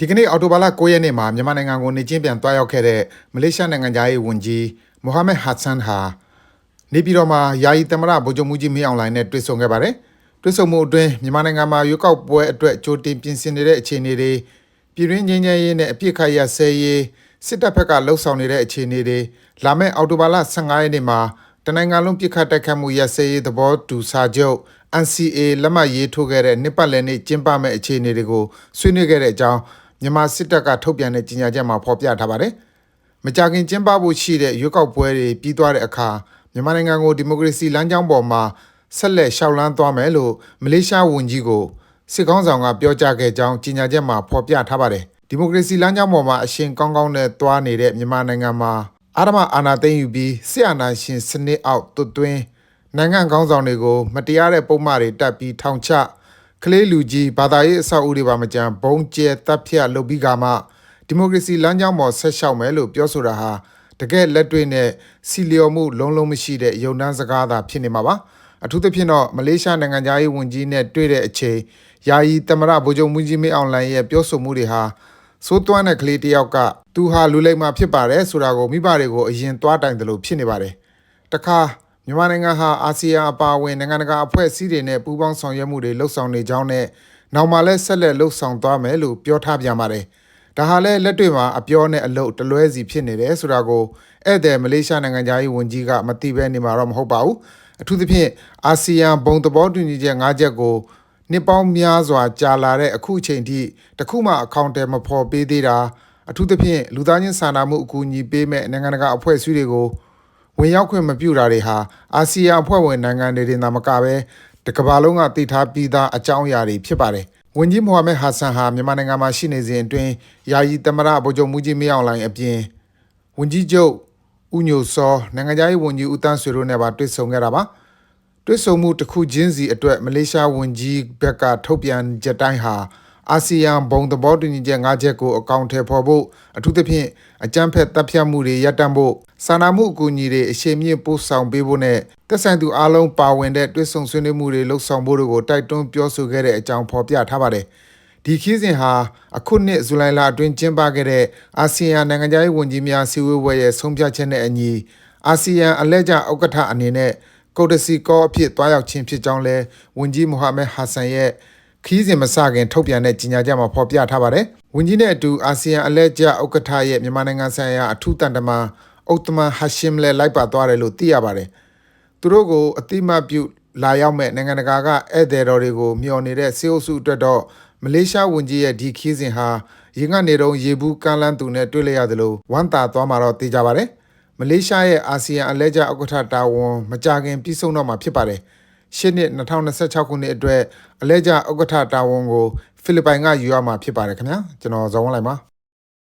ဒီကနေ့အော်တိုဘာလ9ရက်နေ့မှာမြန်မာနိုင်ငံကိုနေချင်းပြန်တွားရောက်ခဲ့တဲ့မလေးရှားနိုင်ငံသားရေးဝန်ကြီးမိုဟာမက်ဟာဆန်ဟာနေပြည်တော်မှာယာယီသမ္မတဗိုလ်ချုပ်မှုကြီးမင်းအောင်လှိုင်နဲ့တွေ့ဆုံခဲ့ပါတယ်။တွေ့ဆုံမှုအတွင်းမြန်မာနိုင်ငံမှာရွေးကောက်ပွဲအတွက်ကြိုတင်ပြင်ဆင်နေတဲ့အခြေအနေတွေပြည်တွင်းငြိမ်းချမ်းရေးနဲ့အပြစ်ခတ်ရဆဲရေးစစ်တပ်ဘက်ကလှုပ်ဆောင်နေတဲ့အခြေအနေတွေလာမယ့်အော်တိုဘာလ15ရက်နေ့မှာတနိုင်ငံလုံးပြစ်ခတ်တိုက်ခတ်မှုရဆဲရေးသဘောတူစာချုပ် NCA လက်မှတ်ရေးထိုးခဲ့တဲ့နှစ်ပတ်လည်နေ့ကျင်းပမဲ့အခြေအနေတွေကိုဆွေးနွေးခဲ့တဲ့အကြောင်း မြန်မာစစ်တပ်ကထုတ်ပြန်တဲ့ကြေညာချက်မှာဖော်ပြထားပါတယ်။မကြာခင်ကျင်းပဖို့ရှိတဲ့ရွေးကောက်ပွဲတွေပြီးသွားတဲ့အခါမြန်မာနိုင်ငံကိုဒီမိုကရေစီလမ်းကြောင်းပေါ်မှာဆက်လက်ရှောက်လန်းသွားမယ်လို့မလေးရှားဝန်ကြီးကိုစစ်ကောင်းဆောင်ကပြောကြားခဲ့ကြောင်းကြေညာချက်မှာဖော်ပြထားပါတယ်။ဒီမိုကရေစီလမ်းကြောင်းပေါ်မှာအရှင်ကောင်းကောင်းနဲ့သွားနေတဲ့မြန်မာနိုင်ငံမှာအာရမအာဏာသိမ်းယူပြီးစစ်အာဏာရှင်စနစ်အောက်တွတ်သွင်းနိုင်ငံကောင်းဆောင်တွေကို မတရားတဲ့ပုံမှားတွေတက်ပြီးထောင်ချ ကလေးလူကြီးဘာသာရေးအဆောက်အဦတွေပါမကြံဘုံကျဲတပ်ဖြတ်လုပ်ပြီးကမှဒီမိုကရေစီလမ်းကြောင်းပေါ်ဆက်လျှောက်မယ်လို့ပြောဆိုတာဟာတကယ်လက်တွေ့နဲ့စီလျော်မှုလုံးလုံးမရှိတဲ့ယုံနှန်းစကားသာဖြစ်နေမှာပါအထူးသဖြင့်တော့မလေးရှားနိုင်ငံသားရေးဝန်ကြီးနဲ့တွေ့တဲ့အချိန်ယာယီတမရဗိုလ်ချုပ်မူကြီးမင်းအောင်လှိုင်ရဲ့ပြောဆိုမှုတွေဟာစိုးသွမ်းတဲ့ကလေးတစ်ယောက်ကသူဟာလူလိမ္မာဖြစ်ပါတယ်ဆိုတာကိုမိဘတွေကိုအရင်သွားတိုင်တယ်လို့ဖြစ်နေပါတယ်တခါ မြန်မာနိုင်ငံဟာအာဆီယံအပါအဝင်နိုင်ငံတကာအဖွဲ့အစည်းတွေနဲ့ပူးပေါင်းဆောင်ရွက်မှုတွေလှုပ်ဆောင်နေကြောင်းနဲ့နောက်မှလည်းဆက်လက်လှုပ်ဆောင်သွားမယ်လို့ပြောထားပြန်ပါတယ်။ဒါဟာလည်းလက်တွေ့မှာအပြောနဲ့အလုပ်တလွဲစီဖြစ်နေတယ်ဆိုတာကိုဧည့်သည်မလေးရှားနိုင်ငံသားရေးဝန်ကြီးကမသိဘဲနေမှာတော့မဟုတ်ပါဘူး။အထူးသဖြင့်အာဆီယံဘုံသဘောတူညီချက်၅ချက်ကိုနှစ်ပေါင်းများစွာကြာလာတဲ့အခုအချိန်ထိတခုမှအကောင့်တယ်မဖော်ပေးသေးတာအထူးသဖြင့်လူသားချင်းစာနာမှုအကူအညီပေးမဲ့နိုင်ငံတကာအဖွဲ့အစည်းတွေကို ဝင်ရောက်ခွင့်မပြုတာတွေဟာအာဆီယံအဖွဲ့ဝင်နိုင်ငံတွေတင်သာမကပဲတကမ္ဘာလုံးကတည်ထားပြီးသားအကြောင်းအရာတွေဖြစ်ပါတယ်။ဝန်ကြီးမိုဟာမက်ဟာဆန်ဟာမြန်မာနိုင်ငံမှာရှိနေစဉ်အတွင်းယာယီသမ္မတဗိုလ်ချုပ်မူကြီးမင်းအောင်လှိုင်အပြင်ဝန်ကြီးချုပ်ဦးညိုစောနိုင်ငံသားရေးဝန်ကြီးဦးတန်းဆွေတို့နဲ့ပါတွေ့ဆုံခဲ့တာပါ။တွေ့ဆုံမှုတစ်ခုချင်းစီအတွက်မလေးရှားဝန်ကြီးဘက်ကထုတ်ပြန်ချက်တိုင်းဟာ အာဆီယံဘုံသဘောတူညီချက်၅ချက်ကိုအကောင့်ထဲပေါ်ဖို့အထူးသဖြင့်အကြမ်းဖက်တပ်ဖြတ်မှုတွေရပ်တန့်ဖို့စာနာမှုအကူအညီတွေအရှိန်မြင့်ပို့ဆောင်ပေးဖို့နဲ့သက်ဆိုင်သူအားလုံးပါဝင်တဲ့တွဲဆုံဆွေးနွေးမှုတွေလှုပ်ဆောင်ဖို့တို့ကိုတိုက်တွန်းပြောဆိုခဲ့တဲ့အကြောင်းဖော်ပြထားပါတယ်။ဒီခီးစဉ်ဟာအခုနှစ်ဇူလိုင်လအတွင်းကျင်းပခဲ့တဲ့အာဆီယံနိုင်ငံခြားရေးဝန်ကြီးများစည်းဝေးပွဲရဲ့ဆုံးဖြတ်ချက်နဲ့အညီအာဆီယံအလဲကျဥက္ကဋ္ဌအနေနဲ့ကုတ်တစီကောအဖြစ်တွားရောက်ခြင်းဖြစ်ကြောင်းလဲဝန်ကြီးမိုဟာမက်ဟာဆန်ရဲ့ ခီးစဉ်မစခင်ထုတ်ပြန်တဲ့ကြေညာချက်မှာဖော်ပြထားပါတယ်။ဝန်ကြီးနဲ့အတူအာဆီယံအလဲကျဥက္ကဋ္ဌရဲ့မြန်မာနိုင်ငံဆိုင်ရာအထူးတန်တမန်အုတ်တမန်ဟာရှင်းလည်းလိုက်ပါသွားတယ်လို့သိရပါတယ်။သူတို့ကိုအတိမတ်ပြုလာရောက်မဲ့နိုင်ငံတကာကဧည့်သည်တော်တွေကိုမျှော်နေတဲ့စေအုပ်စုအတွက်တော့မလေးရှားဝန်ကြီးရဲ့ဒီခီးစဉ်ဟာရင်ကနေတော့ရေဘူးကမ်းလန်းသူနဲ့တွေ့လျရတယ်လို့ဝမ်းသာသွားမှာတော့သိကြပါတယ်။မလေးရှားရဲ့အာဆီယံအလဲကျဥက္ကဋ္ဌတာဝန်မကြခင်ပြီးဆုံးတော့မှာဖြစ်ပါတယ်။ ရှစ်နှစ်2026ခုနှစ်အတွက်အလဲကျဥက္ကဋ္ဌတာဝန်ကိုဖိလစ်ပိုင်ကယူရမှာဖြစ်ပါတယ်ခင်ဗျာကျွန်တော်ဇော်ဝန်းလိုက်ပါ